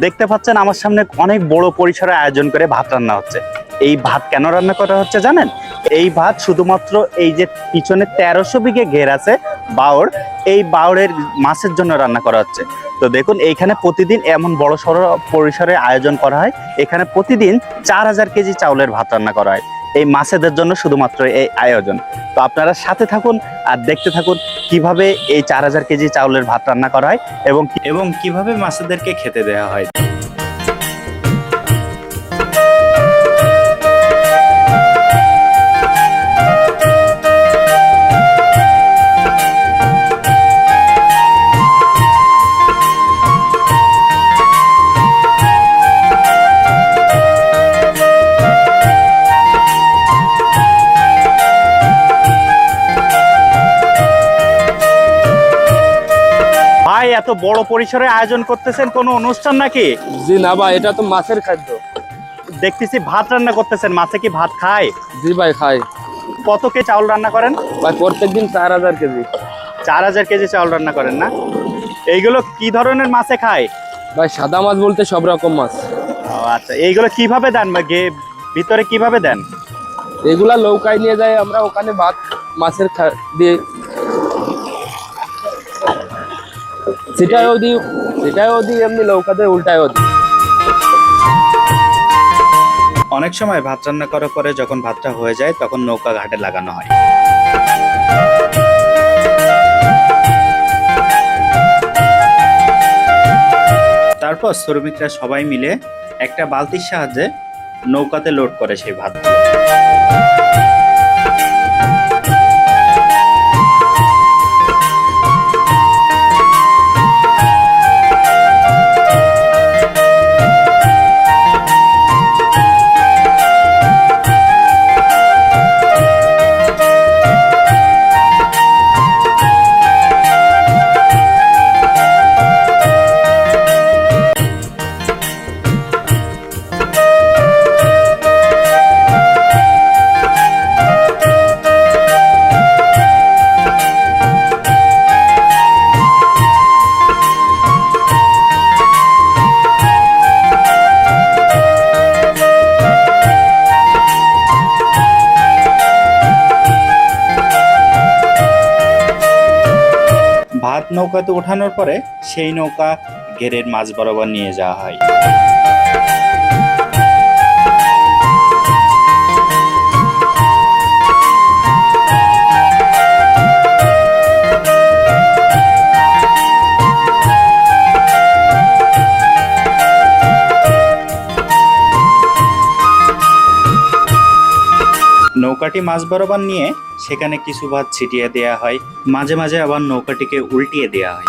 দেখতে পাচ্ছেন আমার সামনে অনেক বড় পরিসরে আয়োজন করে ভাত রান্না হচ্ছে। এই ভাত কেন রান্না করা হচ্ছে জানেন? এই ভাত শুধুমাত্র এই যে পিছনে তেরোশো বিঘে ঘের আছে বাউর, এই বাউরের মাছের জন্য রান্না করা হচ্ছে। তো দেখুন, এইখানে প্রতিদিন এমন বড় সড় পরিসরে আয়োজন করা হয়। এখানে প্রতিদিন চার হাজার কেজি চাউলের ভাত রান্না করা হয়। এই মাছেদের জন্য শুধুমাত্র এই আয়োজন। তো আপনারা সাথে থাকুন আর দেখতে থাকুন কীভাবে এই চার হাজার কেজি চাউলের ভাত রান্না করা হয় এবং এবং কীভাবে মাছেদেরকে খেতে দেওয়া হয়। এত বড় পরিসরে আয়োজন করতেছেন? কোনো অনুষ্ঠান নাকি? জি না ভাই এটা তো মাছের খাদ্য। দেখতেছি ভাত রান্না করতেছেন। মাছে কি ভাত খায়? জি ভাই খায়। কত কে চাউল রান্না করেন? ভাই প্রত্যেকদিন চার হাজার কেজি। চার হাজার কেজি চাউল রান্না করেন না? এইগুলো কি ধরনের মাছে খায়? ভাই সাদা মাছ বলতে সব রকম মাছ। ও আচ্ছা। এইগুলো কীভাবে দেন বা গে- ভিতরে কীভাবে দেন? এগুলা নৌকায় নিয়ে যায় আমরা ওখানে ভাত মাছের দিয়ে দিই এমনি নৌকাতে উল্টায়ও দিই অনেক সময় ভাত রান্না করার পরে যখন ভাতটা হয়ে যায়, তখন নৌকা ঘাটে লাগানো হয়। তারপর শ্রমিকরা সবাই মিলে একটা বালতির সাহায্যে নৌকাতে লোড করে সেই ভাত ভাত নৌকাতে ওঠানোর পরে সেই নৌকা ঘেরের মাঝ বরাবর নিয়ে যাওয়া হয়। নৌকাটি মাছ বরাবর নিয়ে সেখানে কিছু ভাত ছিটিয়ে দেওয়া হয়। মাঝে মাঝে আবার নৌকাটিকে উল্টিয়ে দেওয়া হয়।